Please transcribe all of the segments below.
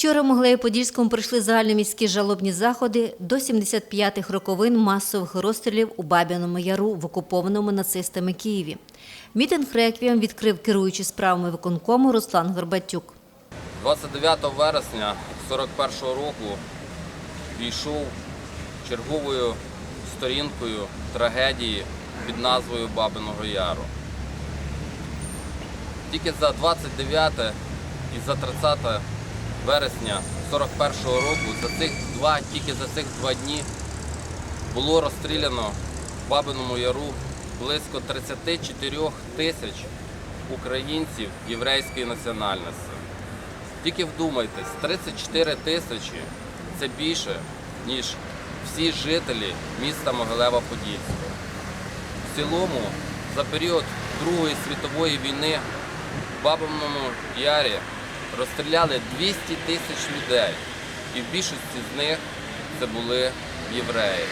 Вчора в Могилево-Подільському пройшли загальноміські жалобні заходи до 75-х роковин масових розстрілів у Баб'яному Яру в окупованому нацистами Києві. Мітинг реквієм відкрив керуючий справами виконкому Руслан Горбатюк. 29 вересня 41-го року війшов черговою сторінкою трагедії під назвою Бабиного Яру. Тільки за 29 і за 30 вересня 41-го року, за цих два, тільки за цих два дні було розстріляно в Бабиному Яру близько 34 тисяч українців єврейської національності. Тільки вдумайтесь, 34 тисячі це більше, ніж всі жителі міста Могилева-Подільського. В цілому, за період Другої світової війни в Бабиному Ярі розстріляли 200 тисяч людей, і в більшості з них це були євреї.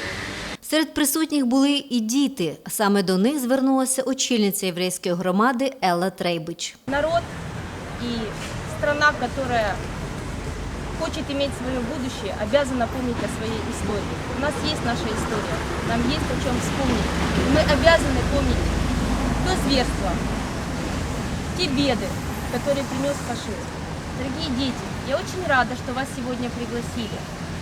Серед присутніх були і діти. Саме до них звернулася очільниця єврейської громади Елла Трейбич. народ и страна, которая хочет иметь свое будущее, обязана помнить о своей истории. У нас есть наша история, нам есть о чем вспомнить. И мы обязаны помнить то зверство, те беды, которые принес фашизм. Дорогие дети, я очень рада, что вас сегодня пригласили.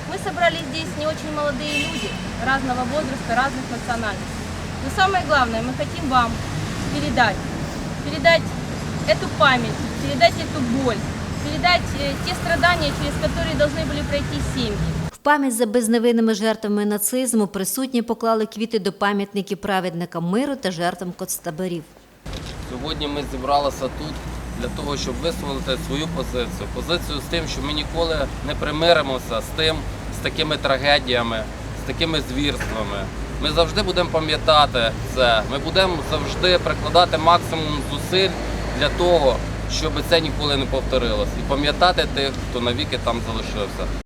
Мы собрались здесь не очень молодые люди, разного возраста, разных национальностей. Но самое главное, мы хотим вам передать, передать эту память, передать эту боль, передать э, те страдания, через которые должны были пройти семьи. В пам'ять за безневинними жертвами нацизму присутні поклали квіти до пам'ятників праведникам миру та жертвам коцтаборів. Сьогодні ми зібралися тут для того, щоб висловити свою позицію. Позицію з тим, що ми ніколи не примиримося з тим, з такими трагедіями, з такими звірствами. Ми завжди будемо пам'ятати це. Ми будемо завжди прикладати максимум зусиль для того, щоб це ніколи не повторилось. І пам'ятати тих, хто навіки там залишився.